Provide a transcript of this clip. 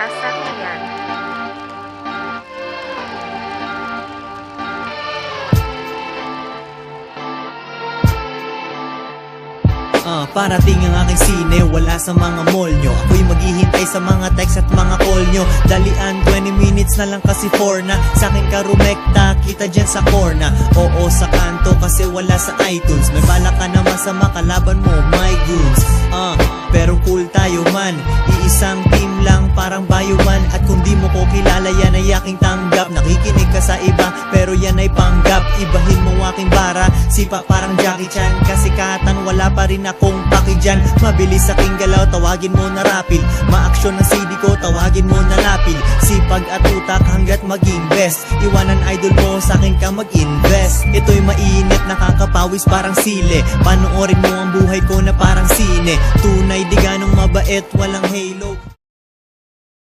Asan na yan? Ah, parating ang aking sine, wala sa mga mall nyo. Ako'y maghihintay sa mga text at mga call nyo. Dalian, 20 minutes na lang kasi for na. Sa akin ka rumekta, kita dyan sa corna Oo sa kanto kasi wala sa iTunes. May bala ka naman sa makalaban mo, my goods Ah, pero cool tayo man Iisang team lang, parang bayo man At kung di mo ko kilala, yan ay aking tanggap. Nakikinig ka sa iba, pero yan ay panggap. Ibahin mo aking bara, sipa parang Jackie Chan. Kasikatan, wala pa rin akong paki dyan Mabilis aking galaw, tawagin mo na rapid Maaksyon ng CD ko, tawagin mo na lapid Sipag at utak hanggat maging best. Iwanan idol mo, sa akin ka mag-invest. Ito'y mainit, nakakapawis parang sile. Panoorin mo ang buhay ko na parang sine. Tunay di mabait, walang halo